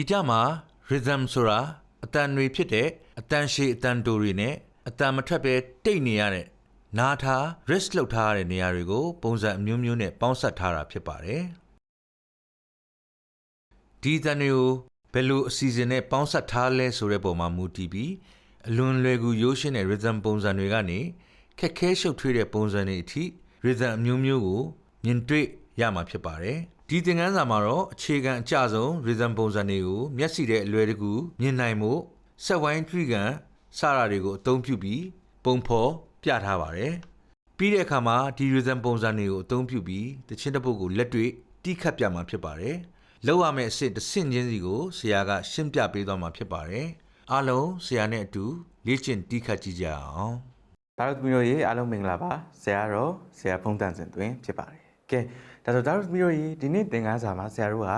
ဂီတမှာ rhythm ဆိုတာအတန်တွေဖြစ်တဲ့အတန်ရှည်အတန်တိုတွေနဲ့အတန်မထွက်ပဲတိတ်နေရတဲ့နားထား rest လောက်ထားရတဲ့နေရာတွေကို ပုံစံအမျိုးမျိုးနဲ့ပေါင်းစပ်ထားတာဖြစ်ပါတယ်ဒီအတန်တွေကိုဘယ်လိုအစီအစဉ်နဲ့ပေါင်းစပ်ထားလဲဆိုတဲ့ပုံမှာမူတည်ပြီးအလွန်လွယ်ကူရိုးရှင်းတဲ့ rhythm ပုံစံတွေကနေခက်ခဲရှုပ်ထွေးတဲ့ပုံစံတွေအထိ rhythm အမျိုးမျိုးကိုမြင်တွေ့ရမှာဖြစ်ပါတယ် ဒီသင်ခန်းစာမှာတော့အခြေခံအကျဆုံး rhythm ပုံစံတွေကိုမျက်စိတဲ့အလွယ်တကူမြင်နိုင်မှုဆက်ဝိုင်းထရီကန်စတာတွေကိုအသုံးပြုပြီးပုံဖော်ပြထားပါတယ်ပြီးတဲ့အခါမှာဒီ rhythm ပုံစံတွေကိုအသုံးပြုပြီးတခြင်းတစ်ပုတ်ကိုလက်တွေ့တီးခတ်ပြမှာဖြစ်ပါတယ်လောက်ရမယ့်အဆင့်တစ်ဆင့်ချင်းစီကိုဆရာက ရှင်းပြပေးသွားမှာဖြစ်ပါတယ်အားလုံးဆရာနဲ့အတူလေ့ကျင့်တီးခတ်ကြည့်ကြအောင်ဒါတို့သမီးတို့ရေအားလုံးမင်္ဂလာပါဆရာတော့ဆရာဖုံးတန်စင်တွင်ဖြစ်ပါတယ်ကဲဒါဆိုဒါတို့သမီးတို့ရေဒီနေ့သင်ခန်းစာမှာဆရာတို့က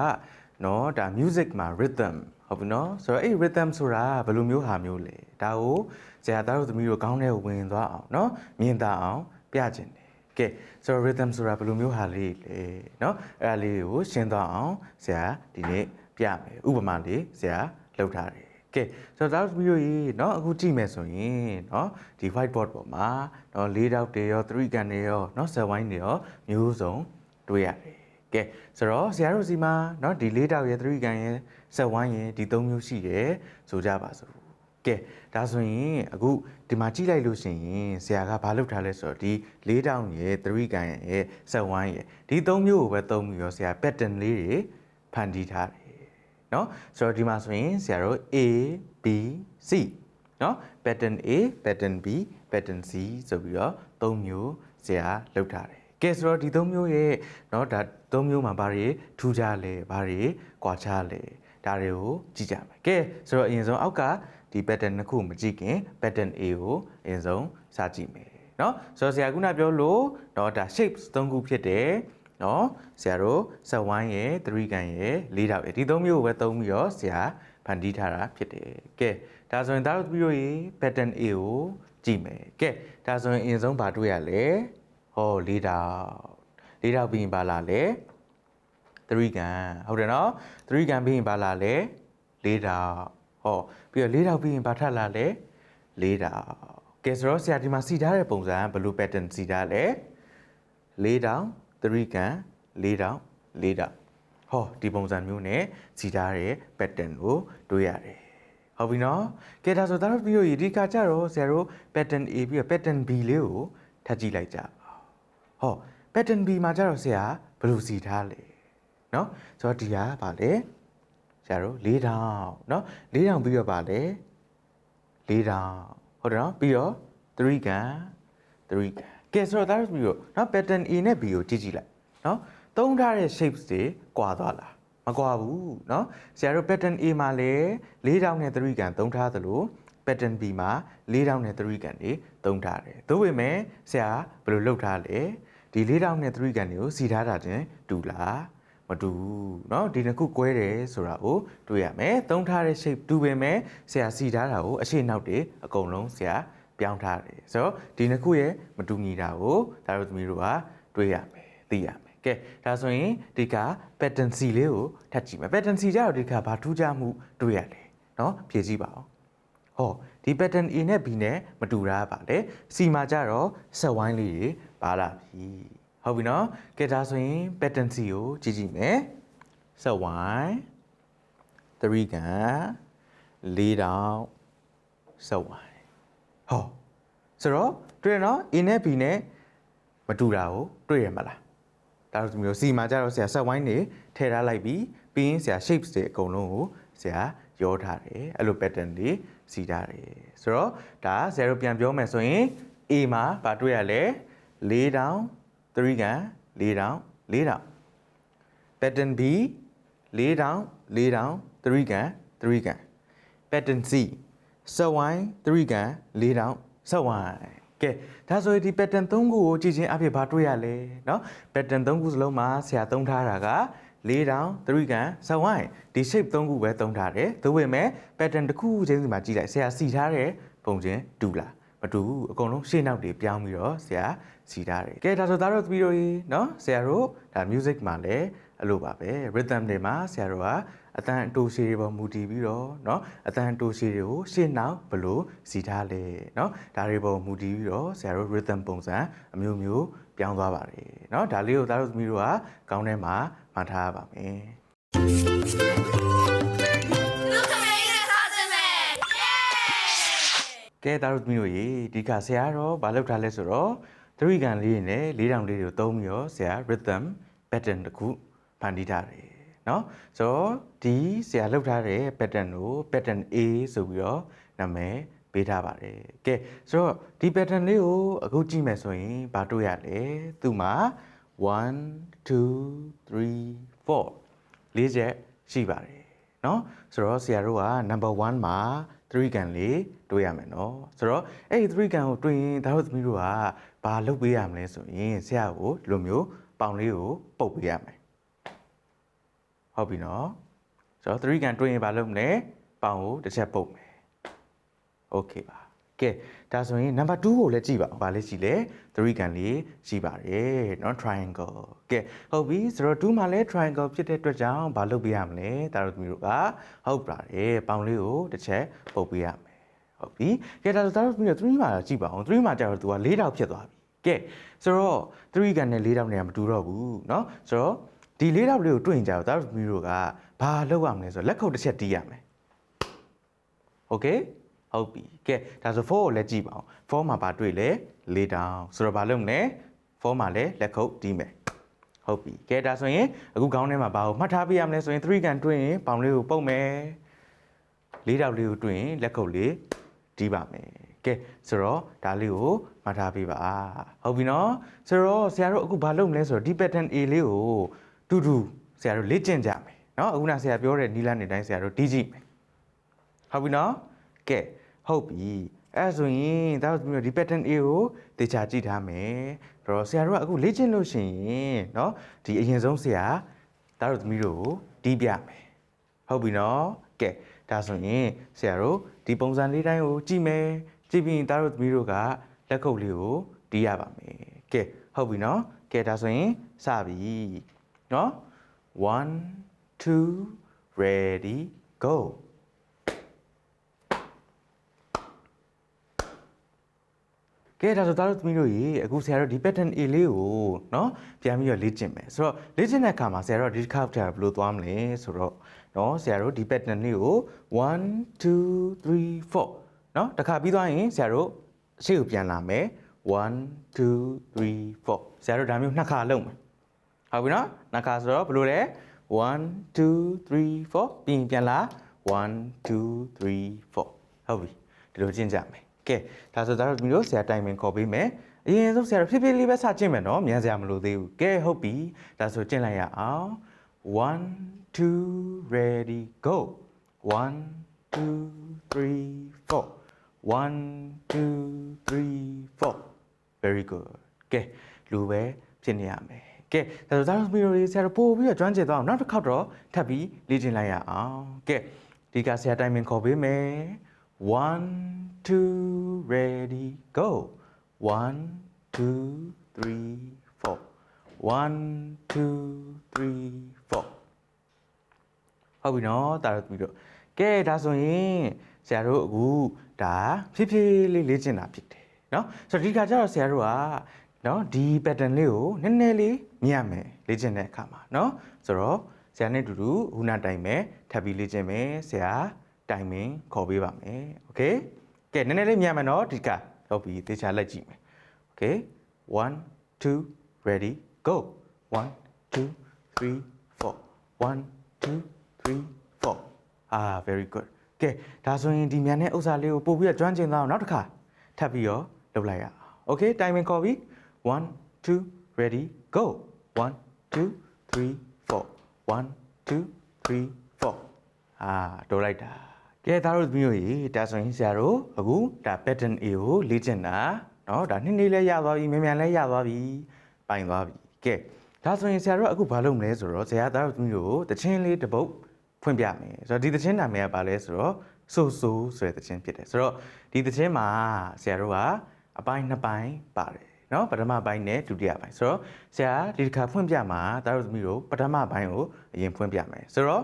နော်ဒါ music မှာ rhythm ဟုတ်ပြီနော်ဆိုတော့အဲ့ rhythm ဆိုတာဘယ်လိုမျိုးဟာမျိုးလဲဒါကိုဆရာဒါတို့သမီးတို့ခေါင်းထဲကိုဝင်သွားအောင်နော်မြင်သာအောင်ပြချင်တယ်ကဲဆိုတော့ rhythm ဆိုတာဘယ်လိုမျိုးဟာလေးလဲเนาะအဲ့ဒါလေးကိုရှင်းသွားအောင်ဆရာဒီနေ့ပြမယ်ဥပမာလေးဆရာလုပ်ထားတယ်ကဲဆိုတော့ဒါတို့ဗီဒီယိုကြီးเนาะအခုကြည့်မယ်ဆိုရင်เนาะဒီ whiteboard ပေါ်မှာเนาะ၄တောက်တွေရော3ကန်တွေရောเนาะ cell wine တွေရောမျိုးစုံ တွေ့ရတယ်ကဲဆိုတော့ဆရာတို့စီမှာเนาะဒီ၄တောက်ရဲ့3ကန်ရဲ့ cell wine ရဲ့ဒီ၃မျိုးရှိတယ်ဆိုကြပါစို့ကဲဒါဆိုရင်အခုဒီမှာကြည့်လိုက်လို့ရှိရင်ဆရာကဘာလုပ်ထားလဲဆိုတော့ဒီ၄တောင်ရဲ့3ကန်ရဲ့ဆက်ဝိုင်းရဲ့ဒီ၃မျိုးကိုပဲသုံးပြီးတော့ဆရာ pattern လေးတွေဖန်တီးထားတယ်เนาะဆိုတော့ဒီမှာဆိုရင်ဆရာတို့ A B C เนาะ pattern A pattern B pattern C ဆိုပြီးတော့၃မျိုးဆရာလုပ်ထားတယ် ကဲဆိုတော့ဒီ၃မျိုးရဲ့เนาะဒါ၃မျိုးမှာဘာတွေထူးခြားလဲဘာတွေကွာခြားလဲဒါတွေကိုကြည့်ကြမယ်ကဲဆိုတော့အရင်ဆုံးအောက်ကဒီ pattern တစ်ခုမကြည့်ခင် pattern A ကိုအရင်ဆုံးစကြည့်မယ်เนาะဆိုတော့ဆရာခုနပြောလို့เนาะဒါ shapes ၃ခုဖြစ်တယ်เนาะဆရာတို့ဆက်ဝိုင်းရဲ့3ကန်ရဲ့၄တောက်ရဲ့ဒီ၃မျိုးကိုပဲသုံးပြီးတော့ဆရာဖန်တီးထားတာဖြစ်တယ်ကဲဒါဆိုရင်ဒါတို့ပြီးတော့ရေ pattern A ကိုကြည့်မယ်ကဲဒါဆိုရင်အရင်ဆုံးဘာတွေ့ရလဲ ဟော၄တောက်၄တောက်ပြီးရင်ဘာလာလဲ3ကန်ဟုတ်တယ်နော်3ကန်ပြီးရင်ဘာလာလဲ၄တောက်ဟောပြီးတော့၄တောက်ပြီးရင်ဘာထပ်လာလဲ၄တောက်ကဲဆိုတော့ဆရာဒီမှာစီထားတဲ့ပုံစံဘယ်လို pattern စီထားလဲ၄တောက်3ကန်၄တောက်၄တောက်ဟောဒီပုံစံမျိုးနဲ့စီထားတဲ့ pattern ကိုတွေ့ရတယ်ဟုတ်ပြီနော်ကဲဒါဆိုဒါတော့ပြီးတော့ဒီကကြတော့ဆရာတို့ pattern A ပြီးတော့ pattern B လေးကိုထပ်ကြည့်လိုက်ကြပါ ဟော pattern B မှာကြတော့ဆရာဘယ်လိုစီထားလဲเนาะဆိုတော့ဒီကဗာလဲဆရာတို့၄တောင်เนาะ၄တောင်ပြီးတော့ဗာလဲ၄တောင်ဟုတ်တယ်နော်ပြီးတော့3ကန်3ကန်ကဲဆိုတော့ဒါပြီးတော့เนาะ pattern A နဲ့ B ကိုကြည့်ကြည့်လိုက်เนาะသုံးထားတဲ့ shapes တွေကွာသွားလားမကွာဘူးเนาะဆရာတို့ pattern A မှာလည်း၄တောင်နဲ့3ကန်သုံးထားသလို pattern B မှာ၄တောင်နဲ့3ကန်တွေသုံးထားတယ်သို့ပေမဲ့ဆရာဘယ်လိုလုပ်ထားလဲ ဒီ၄တောင်နဲ့3ကန်တွေကိုစီထားတာချင်းတူလားမတူဘူးเนาะဒီနှစ်ခုကွဲတယ်ဆိုတာကိုတွေ့ရမယ်သုံးထားတဲ့ shape တူပေမဲ့ဆရာစီထားတာကိုအရှိနောက်တွေအကုန်လုံးဆရာပြောင်းထားတယ်ဆိုတော့ဒီနှစ်ခုရဲ့မတူညီတာကိုဒါတို့သမီးတို့ကတွေ့ရမယ်သိရမယ်ကဲဒါဆိုရင်ဒီက pattern C လေးကိုထပ်ကြည့်မယ် pattern C ကြတော့ဒီကဘာထူးခြားမှုတွေ့ရလဲเนาะဖြည့်ကြည့်ပါအောင်ဟောဒီ pattern A နဲ့ B နဲ့မတူတာပါလေ C မှာကြတော့ဆက်ဝိုင်းလေးတွေ ပါလာပြီဟုတ်ပြီနော်ကဲဒါဆိုရင် pattern C ကိုကြည့်ကြည့်မယ်ဆက်ဝိုင်း3ကန်၄တောင်ဆက်ဝိုင်းဟောဆိုတော့တွေ့ရနော် A နဲ့ B နဲ့မတူတာကိုတွေ့ရမလားဒါတို့မျိုး C မှာကြတော့ဆရာဆက်ဝိုင်းနေထည့်ထားလိုက်ပြီးပြီးရင်ဆရာ shapes တွေအကုန်လုံးကိုဆရာရောထားတယ်အဲ့လို pattern တွေစီထားတယ်ဆိုတော့ဒါဆရာတို့ပြန်ပြောမယ်ဆိုရင် A မှာဗာတွေ့ရလဲ ၄တောင်3ကန်၄တောင်၄တောင် pattern B ၄တောင်၄တောင်3ကန်3ကန် pattern C ဆက်ဝိုင်း3ကန်၄တောင်ဆက်ဝိုင်းကဲဒါဆိုရင်ဒီ pattern 3ခုကိုကြည့်ချင်းအဖြစ်ဘာတွေ့ရလဲเนาะ pattern 3ခုစလုံးမှာဆရာသုံးထားတာက၄တောင်3ကန်ဆက်ဝိုင်းဒီ shape 3ခုပဲသုံးထားတယ်သို့ပေမဲ့ pattern တစ်ခုချင်းစီမှာကြည့်လိုက်ဆရာစီထားတဲ့ပုံချင်းတူလား မ မတူဘူးအကုန်လုံးရှေ့နောက်တွေပြောင်းပြီးတော့ဆရာစီထားတယ်ကဲဒါဆိုသားတို့သမီးတို့ရေနော်ဆရာတို့ဒါ music မှာလည်းအဲ့လိုပါပဲ rhythm တွေမှာဆရာတို့ကအတန်အတူစီတွေပေါ်မူတည်ပြီးတော့เนาะအတန်အတူစီတွေကိုရှေ့နောက်ဘယ်လို့စီထားလဲเนาะဒါတွေပေါ်မူတည်ပြီးတော့ဆရာတို့ rhythm ပုံစံအမျိုးမျိုးပြောင်းသွားပါတယ်เนาะဒါလေးကိုသားတို့သမီးတို့ကကောင်းထဲမှာမှတ်ထားရပါမယ် ကဲသားတို့သမီးတို့ရေဒီကဆရာကတော့မလုပ်ထားလဲဆိုတော့သတိကန်လေးနဲ့လေးတောင်လေးတွေကိုသုံးပြီးတော့ဆရာ rhythm pattern တစ်ခုဖန်တီးထားတယ်เนาะဆိုတော့ဒီဆရာလုပ်ထားတဲ့ pattern ကို pattern A ဆိုပြီးတော့နာမည်ပေးထားပါတယ်ကဲဆိုတော့ဒီ pattern လေးကိုအခုကြည့်မယ်ဆိုရင်ဘာတွေ့ရလဲသူ့မှာ1 2 3 4လေးချက်ရှိပါတယ်เนาะဆိုတော့ဆရာတို့က number 1မှာ 3ကန်လေးတွေ့ရမယ်เนาะဆိုတော့အဲ့ဒီ3ကန်ကိုတွေ့ရင်ဒါတို့သမီးတို့ကဘာလုပ်ပေးရမလဲဆိုရင်ဆရာကိုဒီလိုမျိုးပေါင်လေးကိုပုတ်ပေးရမယ်ဟုတ်ပြီเนาะဆိုတော့3ကန်တွေ့ရင်ဘာလုပ်မလဲပေါင်ကိုတစ်ချက်ပုတ်မယ် โอเคပါ ကဲဒါဆိုရင်နံပါတ်2ကိုလည်းကြည့်ပါဦး။ဘာလဲကြည့်လဲ3ကန်လေးရှိပါတယ်เนาะ triangle ကဲဟုတ်ပြီဆိုတော့2မှာလည်း triangle ဖြစ်တဲ့အတွက်ကြောင့်ဘာလုပ်ပေးရမလဲဒါတို့သမီးတို့ကဟုတ်ပါတယ်ပေါင်လေးကိုတစ်ချက်ပုတ်ပေးရမယ်ဟုတ်ပြီကဲဒါဆိုဒါတို့သမီးတို့3မှာကြည့်ပါအောင်3မှာကျတော့သူက၄တောက်ဖြစ်သွားပြီကဲဆိုတော့3ကန်နဲ့၄တောက်နဲ့ကမတူတော့ဘူးเนาะဆိုတော့ဒီ၄တောက်လေးကိုတွေ့ရင်ကြတော့ဒါတို့သမီးတို့ကဘာလုပ်ရမလဲဆိုတော့လက်ခုပ်တစ်ချက်တီးရမယ် โอเค ဟုတ်ပြီကဲဒါဆို4ကိုလည်းကြည့်ပါအောင်4မှာဘာတွေ့လဲ၄တောင်ဆိုတော့ဘာလုပ်မလဲ4မှာလည်းလက်ခုပ်တီးမယ်ဟုတ်ပြီကဲဒါဆိုရင်အခုခေါင်းထဲမှာဘာကိုမှတ်ထားပြရမလဲဆိုရင်3ကန်တွေ့ရင်ပေါင်လေးကိုပုတ်မယ်၄တောင်လေးကိုတွေ့ရင်လက်ခုပ်လေးတီးပါမယ်ကဲဆိုတော့ဒါလေးကိုမှတ်ထားပြပါဟုတ်ပြီနော်ဆိုတော့ဆရာတို့အခုဘာလုပ်မလဲဆိုတော့ဒီ pattern A လေးကိုတူတူဆရာတို့လေ့ကျင့်ကြမယ်နော်အခုနဆရာပြောတဲ့နီလာနေတိုင်းဆရာတို့တီးကြည့်မယ်ဟုတ်ပြီနော်ကဲ ဟုတ်ပြီအဲ့ဒါဆိုရင်ဒါတို့မျိုးဒီ pattern A ကိုတေချာကြည့်ထားမယ်ဒါတော့ဆရာတို့ကအခုလေ့ကျင့်လို့ရှိရင်เนาะဒီအရင်ဆုံးဆရာဒါတို့သမီးတို့ကိုတီးပြမယ်ဟုတ်ပြီနော်ကဲဒါဆိုရင်ဆရာတို့ဒီပုံစံလေးတိုင်းကိုကြည့်မယ်ကြည့်ပြီးရင်ဒါတို့သမီးတို့ကလက်ခုပ်လေးကိုတီးရပါမယ်ကဲဟုတ်ပြီနော်ကဲဒါဆိုရင်စပြီเนาะ1 2 ready go ကဲဒါဆိုသားတို့သမီးတို့ရေအခုဆရာတို့ဒီ pattern A လေးကိုเนาะပြန်ပြီးတော့လေ့ကျင့်မယ်ဆိုတော့လေ့ကျင့်တဲ့အခါမှာဆရာတို့ဒီတစ်ခါတည်းဘယ်လိုသွားမလဲဆိုတော့เนาะဆရာတို့ဒီ pattern လေးကို1 2 3 4เนาะတစ်ခါပြီးသွားရင်ဆရာတို့ရှေ့ကိုပြန်လာမယ်1 2 3 4ဆရာတို့ဒါမျိုးနှစ်ခါလုပ်မယ်ဟုတ်ပြီเนาะနှစ်ခါဆိုတော့ဘယ်လိုလဲ1 2 3 4ပြီးရင်ပြန်လာ1 2 3 4ဟုတ်ပြီဒီလိုကျင့်ကြမယ် ကဲဒါဆိုဒါတို့မျိုးဆရာတိုင်ပင်ခေါ်ပေးမယ်အရင်ဆုံးဆရာတို့ဖြည်းဖြည်းလေးပဲစကျင့်မယ်နော်မြန်စရာမလိုသေးဘူးကဲဟုတ်ပြီဒါဆိုကျင့်လိုက်ရအောင်1 2 ready go 1 2 3 4 1 2 3 4 very good ကဲလူပဲဖြစ်နေရမယ်ကဲဒါဆိုဒါတို့မျိုးလေးဆရာတို့ပို့ပြီးတော့ကျွမ်းကျင်သွားအောင်နောက်တစ်ခေါက်တော့ထပ်ပြီးလေ့ကျင့်လိုက်ရအောင်ကဲဒီကဆရာတိုင်ပင်ခေါ်ပေးမယ် 1 2 ready go 1 2 3 4 1 2 3 4ဟုတ်ပြီနော်တာတို့ပြီးတော့ကဲဒါဆိုရင်ဆရာတို့အခုဒါဖြည်းဖြည်းလေးလေ့ကျင့်တာဖြစ်တယ်နော်ဆိုတော့ဒီခါကျတော့ဆရာတို့ကနော်ဒီ pattern လေးကိုနည်းနည်းလေးမြင်ရမယ်လေ့ကျင့်တဲ့အခါမှာနော်ဆိုတော့ဆရာနဲ့အတူတူခုနတိုင်ပဲထပ်ပြီးလေ့ကျင့်မယ်ဆရာ တိုင်မင်ခေါ်ပေးပါမယ်โอเคကဲနည်းနည်းလေးမြင်ရမယ်နော်ဒီကဟုတ်ပြီသေချာလိုက်ကြည့်မယ်โอเค1 2 ready go 1 2 3 4 1 2 3 4အာ very good ကဲဒါဆိုရင်ဒီမြန်တဲ့ဥစ္စာလေးကိုပို့ပြီးတော့ကျွမ်းကျင်သွားအောင်နောက်တစ်ခါထပ်ပြီးတော့လုပ်လိုက်ရအောင်โอเคတိုင်မင်ခေါ်ပြီ1 2 ready go 1 2 3 4 1 2 3 4အာတိုးလိုက်တာ ကဲသားတို့မျိုးကြီးဒါဆိုရင်ဆရာတို့အခုဒါ pattern A ကိုလေ့ကျင့်တာเนาะဒါနှစ်နေ့လဲရသွားပြီမြန်မြန်လဲရသွားပြီပိုင်သွားပြီကဲဒါဆိုရင်ဆရာတို့အခုဘာလုပ်မလဲဆိုတော့ဆရာသားတို့မျိုးကိုတချင်းလေးတစ်ပုတ်ဖွင့်ပြမယ်ဆိုတော့ဒီတချင်းနာမည်ကဘာလဲဆိုတော့ ဆိုဆိုဆိုတဲ့သချင်းဖြစ်တယ်ဆိုတော့ဒီသချင်းမှာဆရာတို့ကအပိုင်းနှစ်ပိုင်းပါတယ်เนาะပထမပိုင်းနဲ့ဒုတိယပိုင်းဆိုတော့ဆရာဒီတစ်ခါဖွင့်ပြမှာတာတို့သမီးတို့ပထမပိုင်းကိုအရင်ဖွင့်ပြမယ်ဆိုတော့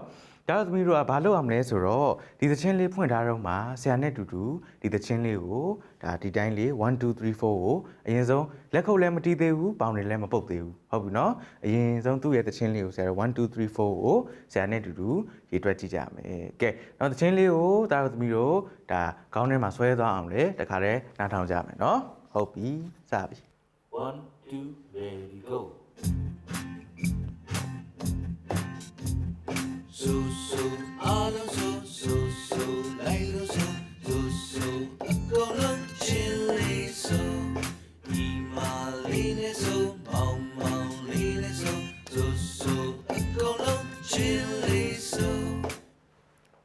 ဒါသမီးတို့ကဘာလုပ်ရမလဲဆိုတော့ဒီသချင်းလေးဖွင့်ထားတော့မှဆရာနဲ့တူတူဒီသချင်းလေးကိုဒါဒီတိုင်းလေး1 2 3 4ကိုအရင်ဆုံးလက်ခုပ်လည်းမတီးသေးဘူးပေါင်တွေလည်းမပုတ်သေးဘူးဟုတ်ပြီနော်အရင်ဆုံးသူ့ရဲ့သချင်းလေးကိုဆရာ1 2 3 4ကိုဆရာနဲ့တူတူရေးတွက်ကြည့်ကြမယ်ကဲနောက်သချင်းလေးကိုဒါသမီးတို့ဒါခေါင်းထဲမှာဆွဲသွားအောင်လေတခါတည်းနားထောင်ကြမယ်နော်ဟုတ်ပြီစပြီ1 2 ready go ဆူဆူအားလုံးဆူဆူဆူလိုက်လို့ဆူဆူဆူအကုန်လုံးချင်းလေးဆူဒီမာလေးနဲ့ဆူမောင်မောင်လေးနဲ့ဆူဆူဆူအကုန်လုံးချင်းလေးဆူ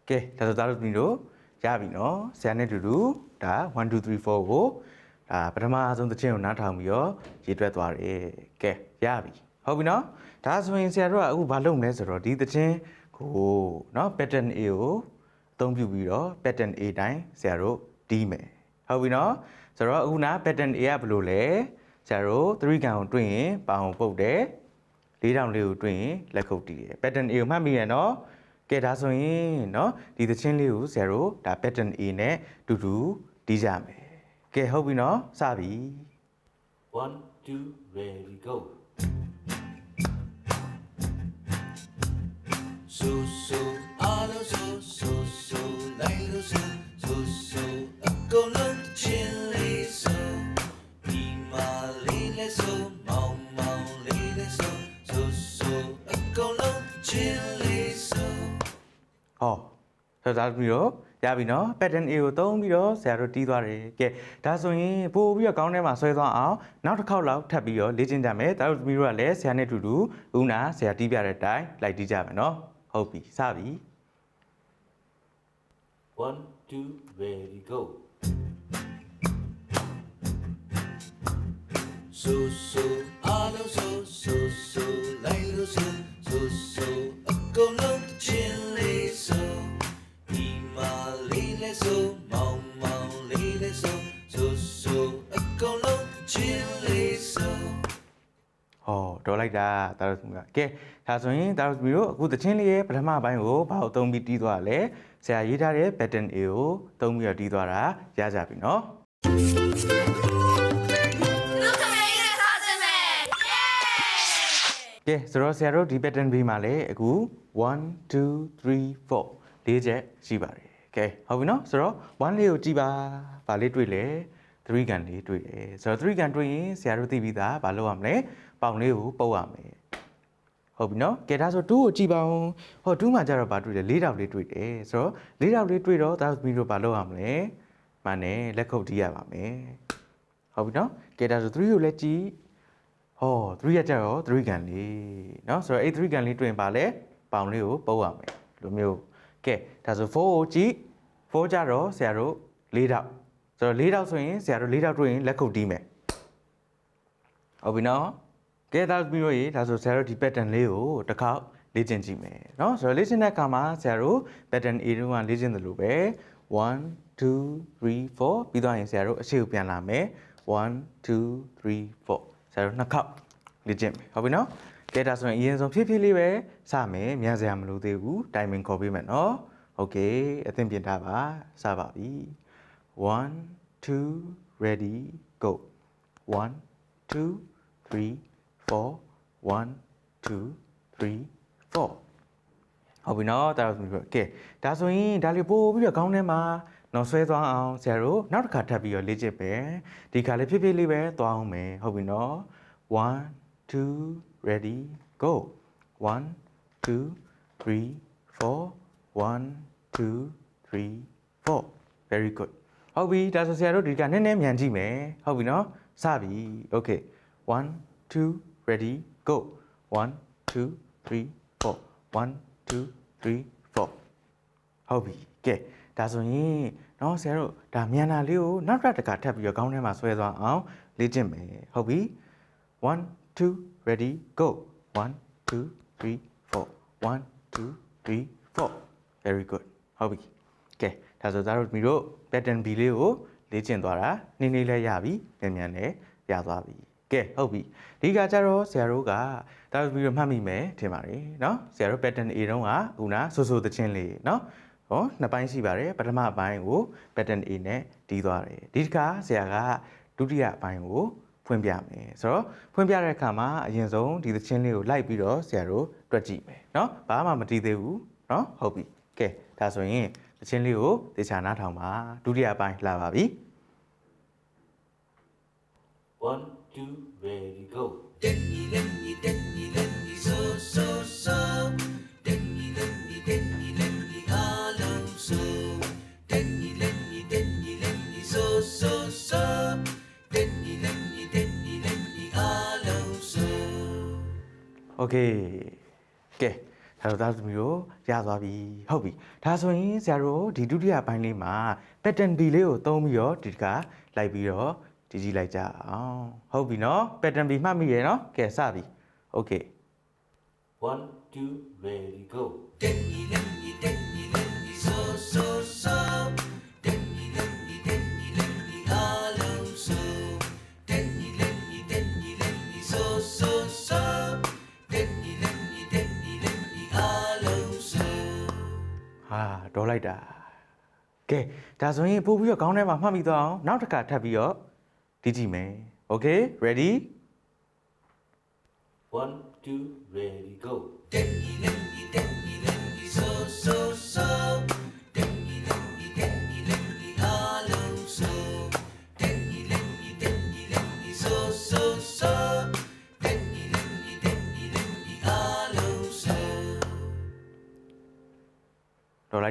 ကဲဒါဆိုသားတို့သမီးတို့ရပြီနော်ဆရာနဲ့တူတူဒါ1 2 3 4ကိုဒါပထမဆုံးသချင်းကိုနားထောင်ပြီးတော့ရေးတွက်သွားတယ်ကဲရပြီဟုတ်ပြီနော်ဒါဆိုရင်ဆရာတို့ကအခုဘာလုပ်မလဲဆိုတော့ဒီသချင်း ကိုနော် pattern A ကိုအသုံးပြုပြီးတော့ pattern A တိုင်းဆရာတို့တီးမယ်ဟုတ်ပြီနော်ဆိုတော့အခုနာ pattern A ကဘယ်လိုလဲဆရာတို့3ကန်ကိုတွင်းရင်ပေါင်ပုတ်တယ်လေးတောင်လေးကိုတွင်းရင်လက်ခုပ်တီးတယ် pattern A ကိုမှတ်မိရနော်ကဲဒါဆိုရင်နော်ဒီသချင်းလေးကိုဆရာတို့ဒါ pattern A နဲ့တူတူတီးကြမယ်ကဲဟုတ်ပြီနော်စပြီ one two ready go ဆူဆူအားလုံးဆူဆူဆူလိုက်လို့ဆူဆူဆူအကုန်လုံးချင်းလေးဆူဒီမာလေးလေးဆူမောင်မောင်လေးလေးဆူဆူဆူအကုန်လုံးချင်းလေးဆူဟောဆိုတော့ဒါပြီးတော့ရပြီနော် pattern A ကိုသုံးပြီးတော့ဆရာတို့တီးသွားတယ်ကဲဒါဆိုရင်ပို့ပြီးတော့ကောင်းထဲမှာဆွဲသွားအောင်နောက်တစ်ခေါက်လောက်ထပ်ပြီးတော့လေ့ကျင့်ကြမယ်ဒါတို့သမီးတို့ကလည်းဆရာနဲ့အတူတူဦးနာဆရာတီးပြတဲ့အတိုင်းလိုက်တီးကြမယ်နော် ဟုတ်ပြီစပြီ one two ready go ဆူဆူ လိုက်တာဒါတို့သမီးကကဲဒါဆိုရင်ဒါတို့သမီးတို့အခုသချင်းလေးရဲ့ပထမပိုင်းကိုဘာလို့သုံးပြီးတီးသွားလဲဆရာရေးထားတဲ့ pattern A ကိုသုံးပြီးတော့တီးသွားတာရကြပြီနော်ဒုက္ခမင်းနဲ့စားခြင်းပဲယေးကဲဆိုတော့ဆရာတို့ဒီ pattern B မှာလည်းအခု1 2 3 4လေးချက်ရှိပါတယ်ကဲဟုတ်ပြီနော်ဆိုတော့1လေးကိုကြည့်ပါဗာလေးတွေ့လေ3ကန်လေးတွေ့တယ်ဆိုတော့3ကန်တွေ့ရင်ဆရာတို့သိပြီးသားဘာလုပ်ရမလဲ ပေါင်လေးကိုပုတ်ရမယ်ဟုတ်ပြီနော်ကဲဒါဆို2ကိုကြည့်ပါဦးဟော2မှာကျတော့ဗာတွေ့တယ်၄တောက်လေးတွေ့တယ်ဆိုတော့၄တောက်လေးတွေ့တော့ဒါသမီးတို့ဗာလောက်ရမလဲမှန်တယ်လက်ခုပ်တီးရပါမယ်ဟုတ်ပြီနော်ကဲဒါဆို3ကိုလည်းကြည့်ဟော3ရကြတော့3ကန်လေးနော်ဆိုတော့အဲ့3ကန်လေးတွေ့ရင်ဗာလဲပေါင်လေးကိုပုတ်ရမယ်လိုမျိုးကဲဒါဆို4ကိုကြည့်4ကြတော့ဆရာတို့၄တောက်ဆိုတော့၄တောက်ဆိုရင်ဆရာတို့၄တောက်တွေ့ရင်လက်ခုပ်တီးမယ်ဟုတ်ပြီနော် ကဲဒါပြီးတော့ရေဒါဆိုဆရာတို့ဒီ pattern လေးကိုတစ်ခေါက်လေ့ကျင့်ကြည့်မယ်เนาะဆိုတော့လေ့ကျင့်တဲ့အခါမှာဆရာတို့ pattern A တုန်းကလေ့ကျင့်တယ်လို့ပဲ1 2 3 4ပြီးတော့ရင်ဆရာတို့အခြေကိုပြန်လာမယ်1 2 3 4ဆရာတို့နှစ်ခေါက်လေ့ကျင့်မယ်ဟုတ်ပြီနော်ကဲဒါဆိုရင်အရင်ဆုံးဖြည်းဖြည်းလေးပဲစမယ်မြန်စရာမလိုသေးဘူး timing ခေါ်ပေးမယ်နော်โอเคအသင်ပြင်ထားပါစပါပြီ1 2 ready go 1 2 3 4 1 2 3 4ဟုတ်ပြီနော်ဒါဆိုပြီးကဲဒါဆိုရင်ဒါလေးပို့ပြီးတော့ခေါင်းထဲမှာနောက်ဆွဲသွားအောင်ဆရာတို့နောက်တစ်ခါထပ်ပြီးတော့လေ့ကျင့်ပဲဒီခါလေးဖြည်းဖြည်းလေးပဲသွားအောင်မယ်ဟုတ်ပြီနော်1 2 ready go 1 2 3 4 1 2 3 4 very good ဟုတ်ပြီဒါဆိုဆရာတို့ဒီကနည်းနည်းမြန်ကြည့်မယ်ဟုတ်ပြီနော်စပြီ okay 1 2 ready go 1 2 3 4 1 2 3 4ဟုတ်ပြီကဲဒါဆိုရင်နော်ဆရာတို့ဒါမြန်တာလေးကိုနောက်တစ်ခါထပ်ပြီးတော့ခေါင်းထဲမှာဆွဲသွားအောင်လေ့ကျင့်မယ်ဟုတ်ပြီ1 2 ready go 1 2 3 4 1 2 3 4 very good ဟုတ်ပြီကဲဒါဆိုသားတို့သမီးတို့ pattern B လေးကိုလေ့ကျင့်သွားတာနည်းနည်းလေးရပြီမြန်မြန်လေးရသွားပြီ ကဲဟုတ်ပြီဒီကကြတော့ဆရာတို့ကသားတို့သမီးတို့မှတ်မိမယ်ထင်ပါတယ်เนาะဆရာတို့ pattern A တုန်းကခုနဆိုဆိုသချင်းလေးเนาะဟောနှစ်ပိုင်းရှိပါတယ်ပထမအပိုင်းကို pattern A နဲ့တီးသွားတယ်ဒီတစ်ခါဆရာကဒုတိယအပိုင်းကိုဖွင့်ပြမယ်ဆိုတော့ဖွင့်ပြတဲ့အခါမှာအရင်ဆုံးဒီသချင်းလေးကိုလိုက်ပြီးတော့ဆရာတို့တွက်ကြည့်မယ်เนาะဘာမှမတီးသေးဘူးเนาะဟုတ်ပြီကဲဒါဆိုရင်သချင်းလေးကိုသေချာနားထောင်ပါဒုတိယအပိုင်းလာပါပြီ one two ready go တက်ညီလက်ညီတက်ညီလက်ညီ so so so တက်ညီလက်ညီတက်ညီလက်ညီအားလုံး so တက်ညီလက်ညီတက်ညီလက်ညီ so so so တက်ညီလက်ညီတက်ညီလက်ညီအားလုံး so okay ကဲဒါတော့သားသမီးတို့ရသွားပြီဟုတ်ပြီဒါဆိုရင်ဆရာတို့ဒီဒုတိယပိုင်းလေးမှာ pattern B လေးကိုသုံးပြီးတော့ဒီတကလိုက်ပြီးတော့ ကြည့်ကြည့်လိုက်ကြအောင်ဟုတ်ပြီနော် pattern ပြီမှတ်မိရယ်နော်ကဲစပြီ okay 1 2 ready go တက်ညီလက်ညီတက်ညီလက်ညီ so so so တက်ညီလက်ညီတက်ညီလက်ညီ all of so တက်ညီလက်ညီတက်ညီလက်ညီ so so so တက်ညီလက်ညီတက်ညီလက်ညီ all of so ဟာတော့လိုက်တာကဲဒါဆိုရင်ပို့ပြီးတော့ခေါင်းထဲမှာမှတ်မိသွားအောင်နောက်တစ်ခါထပ်ပြီးတော့ DT May. Okay, ready? One, two, ready, go.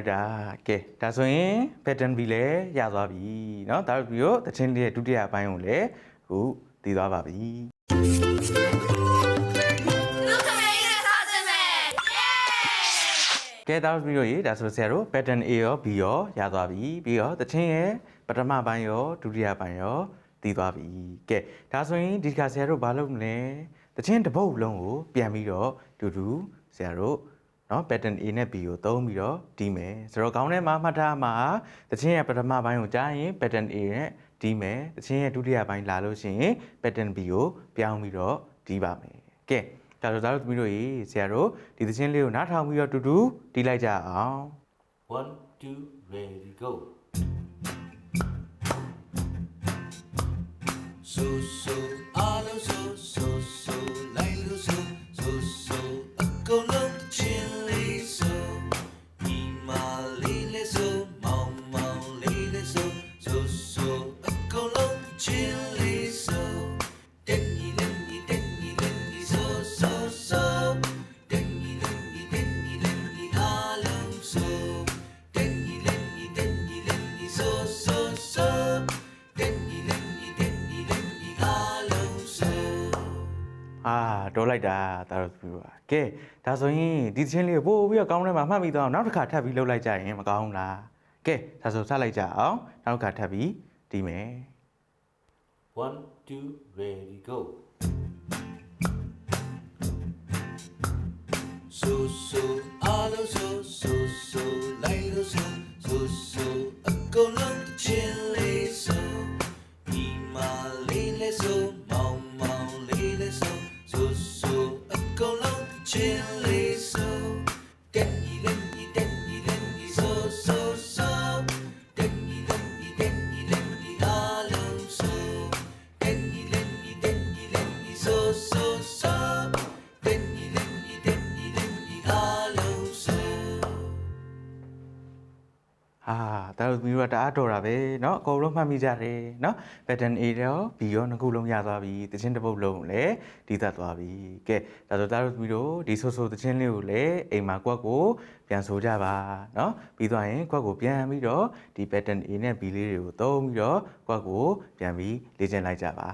လိုက်တာကဲဒါဆိုရင် pattern B လည်းရသွားပြီเนาะဒါတို့ပြီးတော့တချင်းလေးရဲ့ဒုတိယအပိုင်းကိုလည်းအခုသိသွားပါပြီ လူကလေးနဲ့စားစမယ် ကဲဒါတို့ပြီးတော့ရေဒါဆိုဆရာတို့ pattern A ရော B ရောရသွားပြီပြီးတော့တချင်းရဲ့ပထမပိုင်းရောဒုတိယပိုင်းရောသိသွားပြီကဲဒါဆိုရင်ဒီတစ်ခါဆရာတို့ဘာလုပ်မလဲတချင်းတစ်ပုတ်လုံးကိုပြန်ပြီးတော့တူတူဆရာတို့ เนาะ pattern A နဲ့ B ကိုသုံးပြီးတော့ဒီးမယ်ဆိုတော့ခေါင်းထဲမှာမှတ်ထားမှာတချင်းရဲ့ပထမပိုင်းကိုကြားရင် pattern A နဲ့ဒီးမယ်တချင်းရဲ့ဒုတိယပိုင်းလာလို့ရှိရင် pattern B ကိုပြောင်းပြီးတော့ဒီးပါမယ်ကဲဒါဆိုသားတို့သမီးတို့ရေဆရာတို့ဒီသချင်းလေးကိုနားထောင်ပြီးတော့တူတူတီးလိုက်ကြအောင် one two ready go ဆိုဆို အာဒေါ်လိုက်တာဒါတော့သမီးတို့ပါကဲဒါဆိုရင်ဒီသချင်းလေးကိုပို့ပြီးတော့ကောင်းထဲမှာမှတ်ပြီးတော့နောက်တစ်ခါထပ်ပြီးလှုပ်လိုက်ကြရင်မကောင်းဘူးလားကဲဒါဆိုဆက်လိုက်ကြအောင်နောက်တစ်ခါထပ်ပြီးတီးမယ် one two ready go เนาะအကုန်လုံးမှတ်မိကြတယ်เนาะ pattern A ရော B ရောနှစ်ခုလုံးရသွားပြီသချင်းတစ်ပုတ်လုံးကိုလည်းတီးသတ်သွားပြီကဲဒါဆိုဒါတို့သမီးတို့ဒီဆိုဆိုသချင်းလေးကိုလည်းအိမ်မှာကွက်ကိုပြန်ဆိုကြပါเนาะပြီးသွားရင်ကွက်ကိုပြန်ပြီးတော့ဒီ pattern A နဲ့ B လေးတွေကိုသုံးပြီးတော့ကွက်ကိုပြန်ပြီးလေ့ကျင့်လိုက်ကြပါ